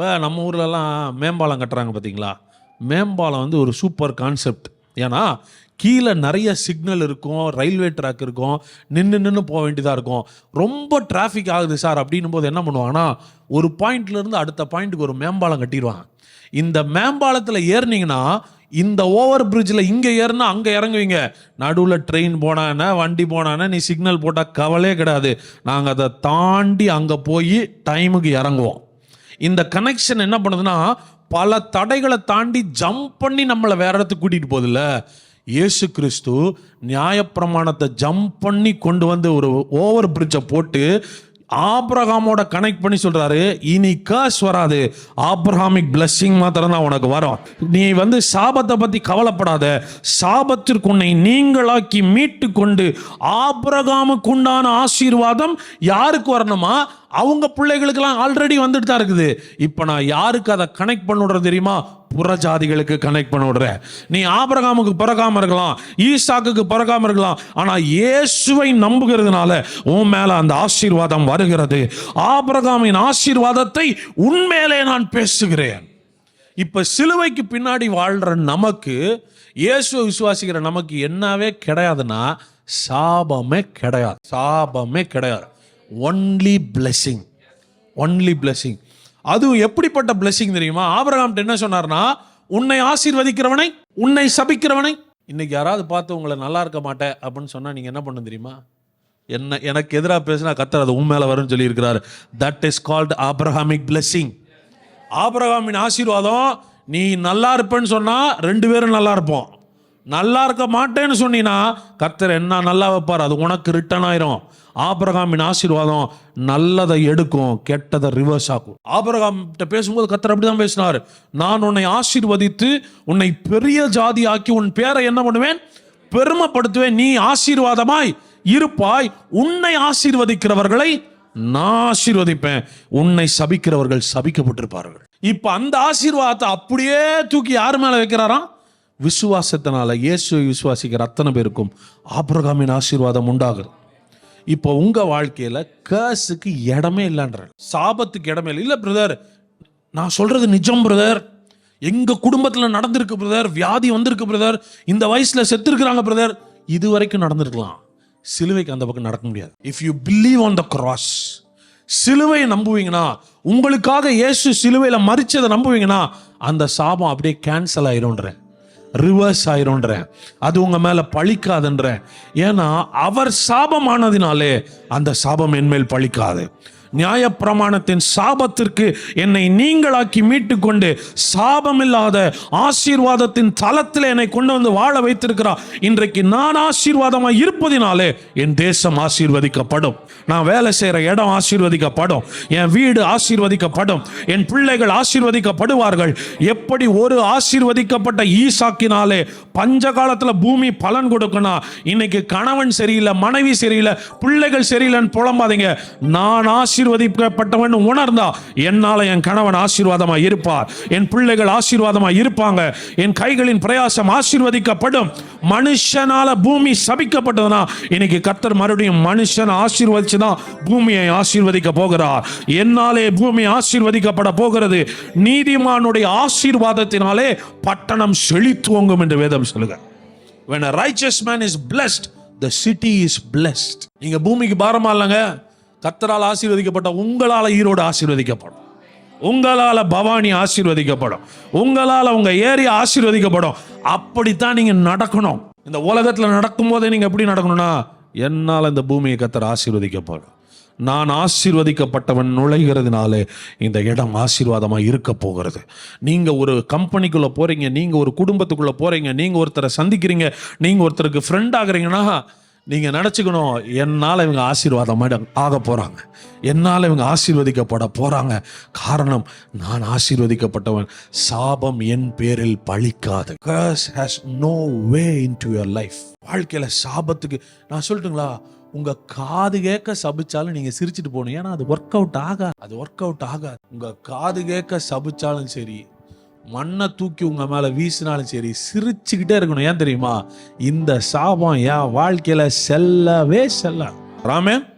இப்போ நம்ம ஊர்லலாம் மேம்பாலம் கட்டுறாங்க பார்த்தீங்களா மேம்பாலம் வந்து ஒரு சூப்பர் கான்செப்ட். ஏன்னா கீழே நிறைய சிக்னல் இருக்கும் ரயில்வே ட்ராக் இருக்கும் நின்று நின்று போக வேண்டியதாக இருக்கும். ரொம்ப டிராஃபிக் ஆகுது சார் அப்படின்னும் போது என்ன பண்ணுவாங்கன்னா ஒரு பாயிண்ட்லேருந்து அடுத்த பாயிண்ட்டுக்கு ஒரு மேம்பாலம் கட்டிடுவாங்க. இந்த மேம்பாலத்தில் ஏறுனீங்கன்னா இந்த ஓவர் பிரிட்ஜில் இங்கே ஏறினா அங்கே இறங்குவீங்க. நடுவில் ட்ரெயின் போனானே வண்டி போனானே நீ சிக்னல் போட்டால் கவலையே கிடையாது. நாங்கள் அதை தாண்டி அங்கே போய் டைமுக்கு இறங்குவோம். இந்த கனெக்ஷன் என்ன பண்ணுதுன்னா பல தடைகளை தாண்டி ஜம்ப் பண்ணி நம்மளை வேற இடத்துக்கு கூட்டிகிட்டு போகுதுல்ல? இயேசு கிறிஸ்து நியாயப்பிரமாணத்தை ஜம்ப் பண்ணி கொண்டு வந்து ஒரு ஓவர் பிரிட்ஜை போட்டு ஆப்ரஹாமோட கனெக்ட் பண்ணி சொல்றாரு இனி கர்ஸ் வராது. ஆப்ரஹாமிக் பிளஸ்ஸிங் மாத்திரம் தான் உனக்கு வரும். நீ வந்து சாபத்தை பத்தி கவலைப்படாத. சாபத்திற்கு உன்னை நீங்களாக்கி மீட்டு கொண்டு ஆபிரகாமுக்கு உண்டான ஆசீர்வாதம் யாருக்கு வரணுமா? அவங்க பிள்ளைகளுக்கெல்லாம் ஆல்ரெடி வந்துட்டு தான் இருக்குது. இப்போ நான் யாருக்கு அதை கனெக்ட் பண்ண விடுறது தெரியுமா? புறஜாதிகளுக்கு கனெக்ட் பண்ண விடுற நீ ஆபரகாமுக்கு பிறக்காம இருக்கலாம் ஈசாக்குக்கு பிறக்காம இருக்கலாம் ஆனால் இயேசுவை நம்புகிறதுனால உன் மேல அந்த ஆசீர்வாதம் வருகிறது. ஆபிரகாமின் ஆசீர்வாதத்தை உன்மேலே நான் பேசுகிறேன். இப்போ சிலுவைக்கு பின்னாடி வாழ்கிற நமக்கு இயேசுவை விசுவாசிக்கிற நமக்கு என்னவே கிடையாதுன்னா சாபமே கிடையாது. சாபமே கிடையாது. ஒன்லி பிளெஸ்ஸிங் ஒன்லி பிளெஸ்ஸிங் அதுவும் எப்படிப்பட்ட blessing தெரியுமா? ஆபரகாம் என்ன சொன்னார்னா உன்னை ஆசீர்வதிக்கிறவனை உன்னை சபிக்கிறவனை இன்னைக்கு யாராவது பார்த்து உங்களை நல்லா இருக்க மாட்டேன் அப்படின்னு சொன்னா நீங்க என்ன பண்ண தெரியுமா? என்ன எனக்கு எதிராக பேசினா கத்தர் அது உன் மேலே வரும்னு சொல்லியிருக்கிறார். That is called Abrahamic blessing ஆபிரகாமின் ஆசீர்வாதம் நீ நல்லா இருப்பேன்னு சொன்னால் ரெண்டு பேரும் நல்லா இருப்போம். நல்லா இருக்க மாட்டேன்னு சொன்னீங்கன்னா கர்த்தர் என்ன நல்லா வைப்பார்? அது உனக்கு ரிட்டர்ன் ஆயிரும். ஆபிரகாமின் ஆசீர்வாதம் நல்லதை எடுக்கும் கெட்டதை ரிவர்ஸ் ஆகும் ஆபிரகாம் பேசும்போது கத்தர் அப்படிதான் பேசினார். நான் உன்னை ஆசீர்வதித்து உன்னை பெரிய ஜாதி ஆக்கி உன் பேரை என்ன பண்ணுவேன்? பெருமைப்படுத்துவேன். நீ ஆசீர்வாதமாய் இருப்பாய். உன்னை ஆசீர்வதிக்கிறவர்களை நான் ஆசீர்வதிப்பேன். உன்னை சபிக்கிறவர்கள் சபிக்கப்பட்டிருப்பார்கள். இப்ப அந்த ஆசீர்வாதத்தை அப்படியே தூக்கி யார் மேல வைக்கிறாராம்? விசுவாசத்தினால இயேசுவை விசுவாசிக்கிற அத்தனை பேருக்கும் ஆபிரகாமின் ஆசீர்வாதம் உண்டாகுது இப்போ உங்க வாழ்க்கையில கேஸுக்கு இடமே இல்லைன்ற சாபத்துக்கு இடமே இல்லை. இல்லை பிரதர் நான் சொல்றது நிஜம் பிரதர் எங்க குடும்பத்தில் நடந்திருக்கு பிரதர் வியாதி வந்திருக்கு பிரதர் இந்த வயசுல செத்துருக்குறாங்க பிரதர் இது வரைக்கும் நடந்திருக்கலாம். சிலுவைக்கு அந்த பக்கம் நடக்க முடியாது. If you believe on the cross சிலுவையை நம்புவீங்கன்னா உங்களுக்காக இயேசு சிலுவையில மறிச்சதை நம்புவீங்கன்னா அந்த சாபம் அப்படியே கேன்சல் ஆயிரும்ன்றேன் ரிவர்ஸ் ஆயிரும்ன்றேன். அது உங்க மேல பழிக்காதுன்றேன். ஏன்னா அவர் சாபமானதினாலே அந்த சாபம் என்மேல் பழிக்காது. நியாயப்பிரமாணத்தின் சாபத்திற்கு என்னை நீங்களாக்கி மீட்டு கொண்டு சாபமில்லாத ஆசீர்வாதத்தின் தளத்தில் என்னை கொண்டு வந்து வாழ வைத்திருக்கிறார். இன்றைக்கு நான் ஆசீர்வாதமாக இருப்பதினாலே என் தேசம் ஆசீர்வதிக்கப்படும். நான் வேலை செய்கிற இடம் ஆசீர்வதிக்கப்படும். என் வீடு ஆசீர்வதிக்கப்படும். என் பிள்ளைகள் ஆசீர்வதிக்கப்படுவார்கள். எப்படி ஒரு ஆசீர்வதிக்கப்பட்ட ஈசாக்கினாலே பஞ்ச காலத்தில் பூமி பலன் கொடுக்கணும் இன்னைக்கு கணவன் சரியில்லை மனைவி சரியில்லை பிள்ளைகள் சரியில்லைன்னு புலம்பாதீங்க. நான் ஆசீர்வதிக்கப்பட்டவன் உணர்ந்தா என்னால் என் கணவன் ஆசீர்வாதமாக இருப்பார். என் பிள்ளைகள் ஆசீர்வாதமாக இருப்பாங்க. என் கைகளின் பிரயாசம் ஆசீர்வதிக்கப்படும். மனுஷனால பூமி சபிக்கப்பட்டதுனா இன்னைக்கு கர்த்தர் மறுபடியும் மனுஷன் ஆசீர்வதிச்சுதான் பூமியை ஆசீர்வதிக்க போகிறார். என்னாலே பூமி ஆசீர்வதிக்கப்பட போகிறது. நீதிமானுடைய ஆசீர்வாதத்தினாலே பட்டணம் செழித்துவங்கும் என்று வேதம் சொல்லுங்க when a righteous man is blessed the city is blessed. நீங்க பூமிக்கு பாரமா இல்லைங்க? கத்தரால் ஆசீர்வதிக்கப்பட்ட உங்களால் ஈரோடு ஆசீர்வதிக்கப்படும். உங்களால் பவானி ஆசீர்வதிக்கப்படும். உங்களால் உங்கள் ஏரியா ஆசீர்வதிக்கப்படும். அப்படித்தான் நீங்கள் நடக்கணும். இந்த உலகத்தில் நடக்கும் போதே எப்படி நடக்கணும்னா என்னால் இந்த பூமியை கத்தர் ஆசீர்வதிக்கப்படும் நான் ஆசீர்வதிக்கப்பட்டவன் நுழைகிறதுனாலே இந்த இடம் ஆசீர்வாதமாக இருக்க போகிறது. நீங்கள் ஒரு கம்பெனிக்குள்ளே போகிறீங்க நீங்கள் ஒரு குடும்பத்துக்குள்ளே போகிறீங்க நீங்கள் ஒருத்தரை சந்திக்கிறீங்க நீங்கள் ஒருத்தருக்கு ஃப்ரெண்ட் ஆகுறீங்கன்னா நீங்கள் நினச்சிக்கணும் என்னால் இவங்க ஆசீர்வாதம் ஆக போகிறாங்க என்னால் இவங்க ஆசீர்வதிக்கப்பட போகிறாங்க காரணம் நான் ஆசீர்வதிக்கப்பட்டவன். சாபம் என் பேரில் பழிக்காது. Curse has no way into your life வாழ்க்கையில் சாபத்துக்கு நான் சொல்லட்டுங்களா? உங்கள் காது கேட்க சபிச்சாலும் நீங்கள் சிரிச்சிட்டு போகணும். ஏன்னா அது ஒர்க் அவுட் ஆகாது. அது ஒர்க் அவுட் ஆகாது. உங்கள் காது கேட்க சபிச்சாலும் சரி மண்ணை தூக்கி உங்க மேல வீசினாலும் சரி சிரிச்சுக்கிட்டே இருக்கணும். ஏன் தெரியுமா? இந்த சாபம் என் வாழ்க்கையில செல்லவே செல்ல ராமே